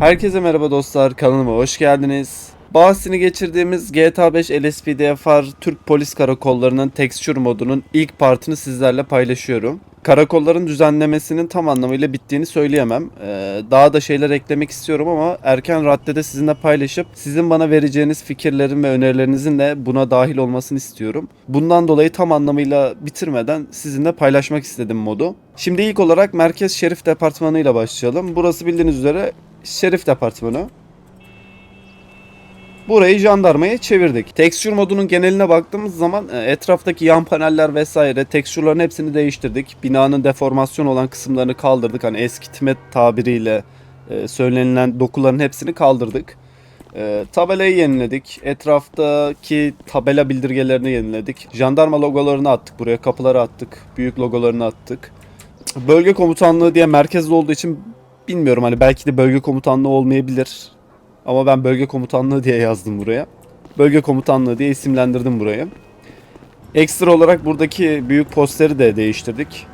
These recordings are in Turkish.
Herkese merhaba dostlar, kanalıma hoş geldiniz. Bahsini geçirdiğimiz GTA 5 LSPDFR Türk Polis Karakollarının Texture modunun ilk partını sizlerle paylaşıyorum. Karakolların düzenlemesinin tam anlamıyla bittiğini söyleyemem. Ee, daha da şeyler eklemek istiyorum ama erken raddede sizinle paylaşıp sizin bana vereceğiniz fikirlerin ve önerilerinizin de buna dahil olmasını istiyorum. Bundan dolayı tam anlamıyla bitirmeden sizinle paylaşmak istedim modu. Şimdi ilk olarak Merkez Şerif Departmanı ile başlayalım. Burası bildiğiniz üzere Şerif Departmanı. Burayı jandarmaya çevirdik. Texture modunun geneline baktığımız zaman e, etraftaki yan paneller vesaire tekstürlerin hepsini değiştirdik. Binanın deformasyon olan kısımlarını kaldırdık. Hani eskitme tabiriyle e, söylenilen dokuların hepsini kaldırdık. E, tabelayı yeniledik. Etraftaki tabela bildirgelerini yeniledik. Jandarma logolarını attık buraya. Kapıları attık. Büyük logolarını attık. Bölge komutanlığı diye merkezde olduğu için bilmiyorum hani belki de bölge komutanlığı olmayabilir. Ama ben bölge komutanlığı diye yazdım buraya. Bölge komutanlığı diye isimlendirdim burayı. Ekstra olarak buradaki büyük posteri de değiştirdik.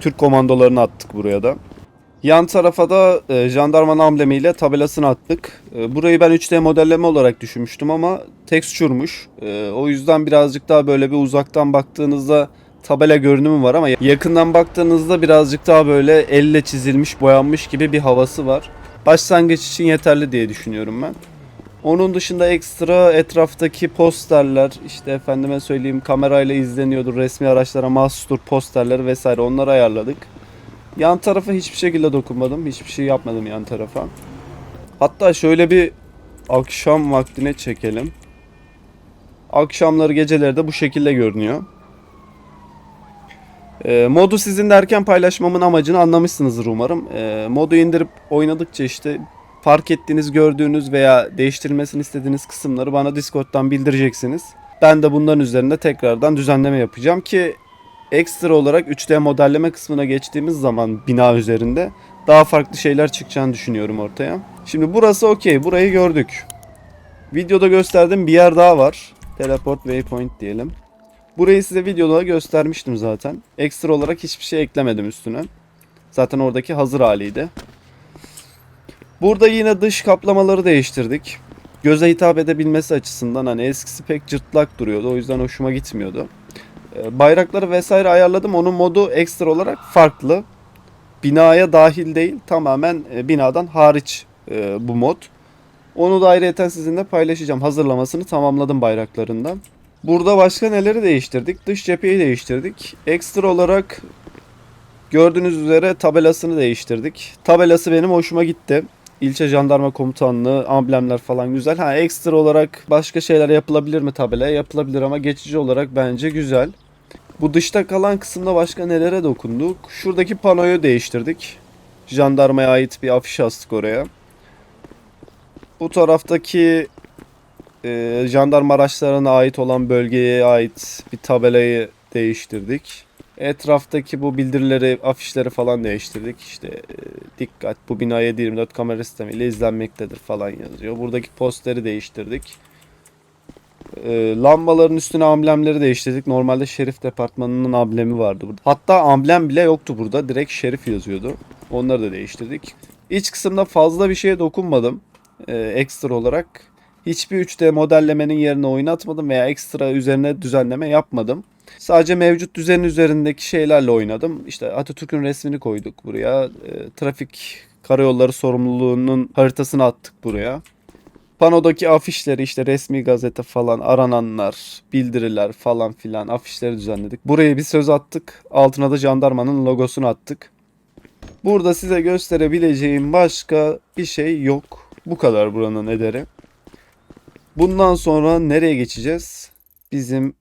Türk komandolarını attık buraya da. Yan tarafa da e, jandarmanın amblemiyle tabelasını attık. E, burayı ben 3D modelleme olarak düşünmüştüm ama tekstürmüş. E, o yüzden birazcık daha böyle bir uzaktan baktığınızda tabela görünümü var ama yakından baktığınızda birazcık daha böyle elle çizilmiş, boyanmış gibi bir havası var. Başlangıç için yeterli diye düşünüyorum ben. Onun dışında ekstra etraftaki posterler, işte efendime söyleyeyim kamerayla izleniyordur, resmi araçlara mahsustur posterleri vesaire onları ayarladık. Yan tarafa hiçbir şekilde dokunmadım, hiçbir şey yapmadım yan tarafa. Hatta şöyle bir akşam vaktine çekelim. Akşamları geceleri de bu şekilde görünüyor. E, modu sizin derken paylaşmamın amacını anlamışsınızdır umarım. E, modu indirip oynadıkça işte fark ettiğiniz, gördüğünüz veya değiştirilmesini istediğiniz kısımları bana Discord'dan bildireceksiniz. Ben de bunların üzerinde tekrardan düzenleme yapacağım ki ekstra olarak 3D modelleme kısmına geçtiğimiz zaman bina üzerinde daha farklı şeyler çıkacağını düşünüyorum ortaya. Şimdi burası okey. Burayı gördük. Videoda gösterdiğim bir yer daha var. Teleport waypoint diyelim. Burayı size videoda göstermiştim zaten. Ekstra olarak hiçbir şey eklemedim üstüne. Zaten oradaki hazır haliydi. Burada yine dış kaplamaları değiştirdik. Göze hitap edebilmesi açısından hani eskisi pek cırtlak duruyordu. O yüzden hoşuma gitmiyordu. Ee, Bayrakları vesaire ayarladım. Onun modu ekstra olarak farklı. Binaya dahil değil. Tamamen e, binadan hariç e, bu mod. Onu da ayrıyeten sizinle paylaşacağım. Hazırlamasını tamamladım bayraklarından. Burada başka neleri değiştirdik? Dış cepheyi değiştirdik. Ekstra olarak gördüğünüz üzere tabelasını değiştirdik. Tabelası benim hoşuma gitti. İlçe Jandarma Komutanlığı, amblemler falan güzel. Ha ekstra olarak başka şeyler yapılabilir mi tabelaya? Yapılabilir ama geçici olarak bence güzel. Bu dışta kalan kısımda başka nelere dokunduk? Şuradaki panoyu değiştirdik. Jandarmaya ait bir afiş astık oraya. Bu taraftaki e, jandarma araçlarına ait olan bölgeye ait bir tabelayı değiştirdik. Etraftaki bu bildirileri, afişleri falan değiştirdik. İşte e, dikkat bu bina 724 kamera sistemiyle izlenmektedir falan yazıyor. Buradaki posteri değiştirdik. E, lambaların üstüne amblemleri değiştirdik. Normalde şerif departmanının amblemi vardı burada. Hatta amblem bile yoktu burada. Direkt şerif yazıyordu. Onları da değiştirdik. İç kısımda fazla bir şeye dokunmadım. E, ekstra olarak hiçbir 3D modellemenin yerine oynatmadım veya ekstra üzerine düzenleme yapmadım. Sadece mevcut düzenin üzerindeki şeylerle oynadım. İşte Atatürk'ün resmini koyduk buraya. E, trafik karayolları sorumluluğunun haritasını attık buraya. Panodaki afişleri işte resmi gazete falan arananlar, bildiriler falan filan afişleri düzenledik. Buraya bir söz attık. Altına da jandarmanın logosunu attık. Burada size gösterebileceğim başka bir şey yok. Bu kadar buranın ederi. Bundan sonra nereye geçeceğiz? Bizim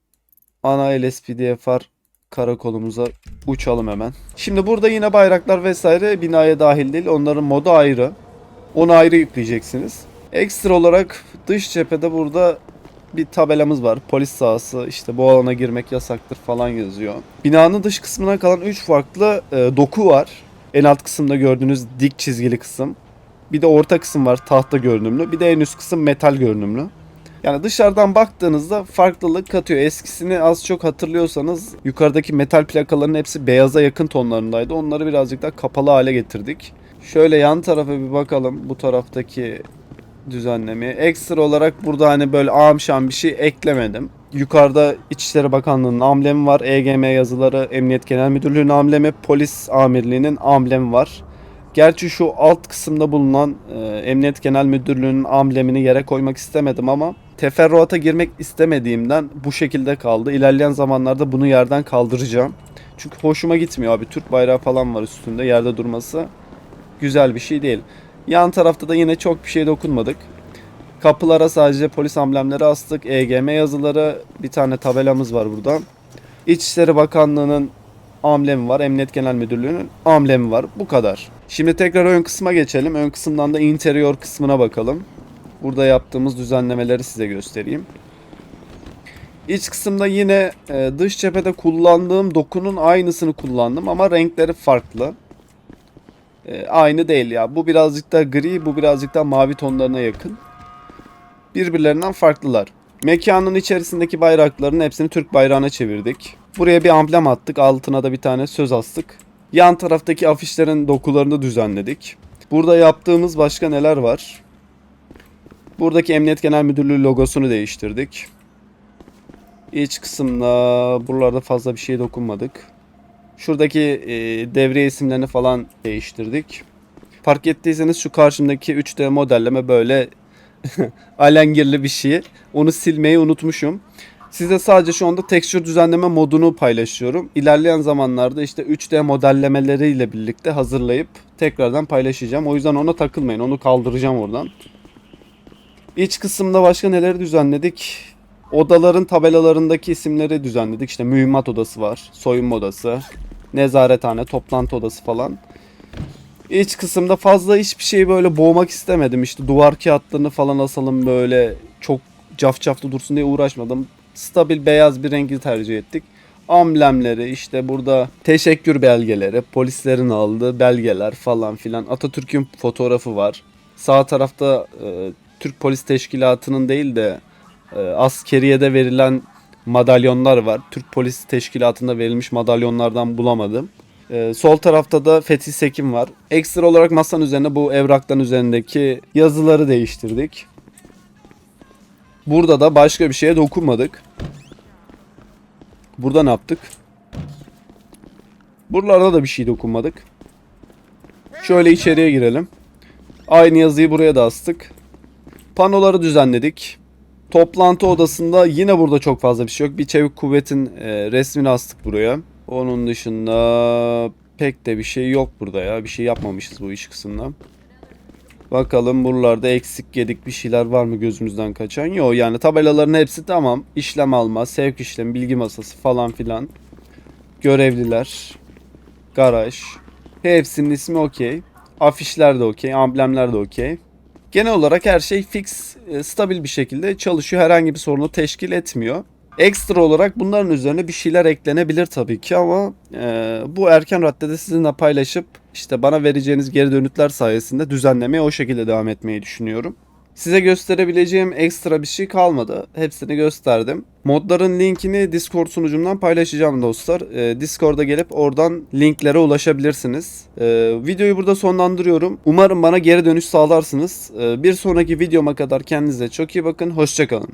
ana LSPDFR karakolumuza uçalım hemen. Şimdi burada yine bayraklar vesaire binaya dahil değil. Onların modu ayrı. Onu ayrı yükleyeceksiniz. Ekstra olarak dış cephede burada bir tabelamız var. Polis sahası işte bu alana girmek yasaktır falan yazıyor. Binanın dış kısmına kalan 3 farklı e, doku var. En alt kısımda gördüğünüz dik çizgili kısım. Bir de orta kısım var tahta görünümlü. Bir de en üst kısım metal görünümlü. Yani dışarıdan baktığınızda farklılık katıyor. Eskisini az çok hatırlıyorsanız yukarıdaki metal plakaların hepsi beyaza yakın tonlarındaydı. Onları birazcık daha kapalı hale getirdik. Şöyle yan tarafa bir bakalım bu taraftaki düzenlemeye. Ekstra olarak burada hani böyle amşan bir şey eklemedim. Yukarıda İçişleri Bakanlığı'nın amblemi var. EGM yazıları, Emniyet Genel Müdürlüğü'nün amblemi, Polis Amirliği'nin amblemi var. Gerçi şu alt kısımda bulunan e, Emniyet Genel Müdürlüğü'nün amblemini yere koymak istemedim ama teferruata girmek istemediğimden bu şekilde kaldı. İlerleyen zamanlarda bunu yerden kaldıracağım. Çünkü hoşuma gitmiyor abi. Türk bayrağı falan var üstünde yerde durması. Güzel bir şey değil. Yan tarafta da yine çok bir şey dokunmadık. Kapılara sadece polis amblemleri astık. EGM yazıları, bir tane tabelamız var burada. İçişleri Bakanlığı'nın amblemi var. Emniyet Genel Müdürlüğü'nün amblemi var. Bu kadar. Şimdi tekrar ön kısma geçelim. Ön kısımdan da interior kısmına bakalım. Burada yaptığımız düzenlemeleri size göstereyim. İç kısımda yine e, dış cephede kullandığım dokunun aynısını kullandım ama renkleri farklı. E, aynı değil ya. Bu birazcık da gri, bu birazcık da mavi tonlarına yakın. Birbirlerinden farklılar. Mekanın içerisindeki bayrakların hepsini Türk bayrağına çevirdik. Buraya bir amblem attık. Altına da bir tane söz astık. Yan taraftaki afişlerin dokularını düzenledik. Burada yaptığımız başka neler var? Buradaki Emniyet Genel Müdürlüğü logosunu değiştirdik. İç kısımda buralarda fazla bir şey dokunmadık. Şuradaki e, devre isimlerini falan değiştirdik. Fark ettiyseniz şu karşımdaki 3D modelleme böyle alengirli bir şey. Onu silmeyi unutmuşum. Size sadece şu anda texture düzenleme modunu paylaşıyorum. İlerleyen zamanlarda işte 3D modellemeleriyle birlikte hazırlayıp tekrardan paylaşacağım. O yüzden ona takılmayın. Onu kaldıracağım oradan. İç kısımda başka neleri düzenledik? Odaların tabelalarındaki isimleri düzenledik. İşte mühimmat odası var, soyunma odası, nezarethane, toplantı odası falan. İç kısımda fazla hiçbir şeyi böyle boğmak istemedim. İşte duvar kağıtlarını falan asalım böyle çok cafcaflı dursun diye uğraşmadım. Stabil beyaz bir rengi tercih ettik. Amblemleri işte burada teşekkür belgeleri, polislerin aldığı belgeler falan filan. Atatürk'ün fotoğrafı var. Sağ tarafta e, Türk Polis Teşkilatı'nın değil de e, askeriyede verilen madalyonlar var. Türk Polis Teşkilatı'nda verilmiş madalyonlardan bulamadım. Ee, sol tarafta da Fethi Sekim var. Ekstra olarak masanın üzerine bu evrakların üzerindeki yazıları değiştirdik. Burada da başka bir şeye dokunmadık. Burada ne yaptık? Buralarda da bir şey dokunmadık. Şöyle içeriye girelim. Aynı yazıyı buraya da astık. Panoları düzenledik. Toplantı odasında yine burada çok fazla bir şey yok. Bir çevik kuvvetin e, resmini astık buraya. Onun dışında pek de bir şey yok burada ya. Bir şey yapmamışız bu iş kısmında. Bakalım buralarda eksik yedik bir şeyler var mı gözümüzden kaçan? Yok yani tabelaların hepsi tamam. İşlem alma, sevk işlem, bilgi masası falan filan. Görevliler, garaj. Hepsinin ismi okey. Afişler de okey, amblemler de okey. Genel olarak her şey fix, e, stabil bir şekilde çalışıyor. Herhangi bir sorunu teşkil etmiyor. Ekstra olarak bunların üzerine bir şeyler eklenebilir tabii ki ama e, bu erken raddede sizinle paylaşıp işte bana vereceğiniz geri dönütler sayesinde düzenlemeye o şekilde devam etmeyi düşünüyorum. Size gösterebileceğim ekstra bir şey kalmadı. Hepsini gösterdim. Modların linkini Discord sunucumdan paylaşacağım dostlar. Ee, Discord'a gelip oradan linklere ulaşabilirsiniz. Ee, videoyu burada sonlandırıyorum. Umarım bana geri dönüş sağlarsınız. Ee, bir sonraki videoma kadar kendinize çok iyi bakın. Hoşçakalın.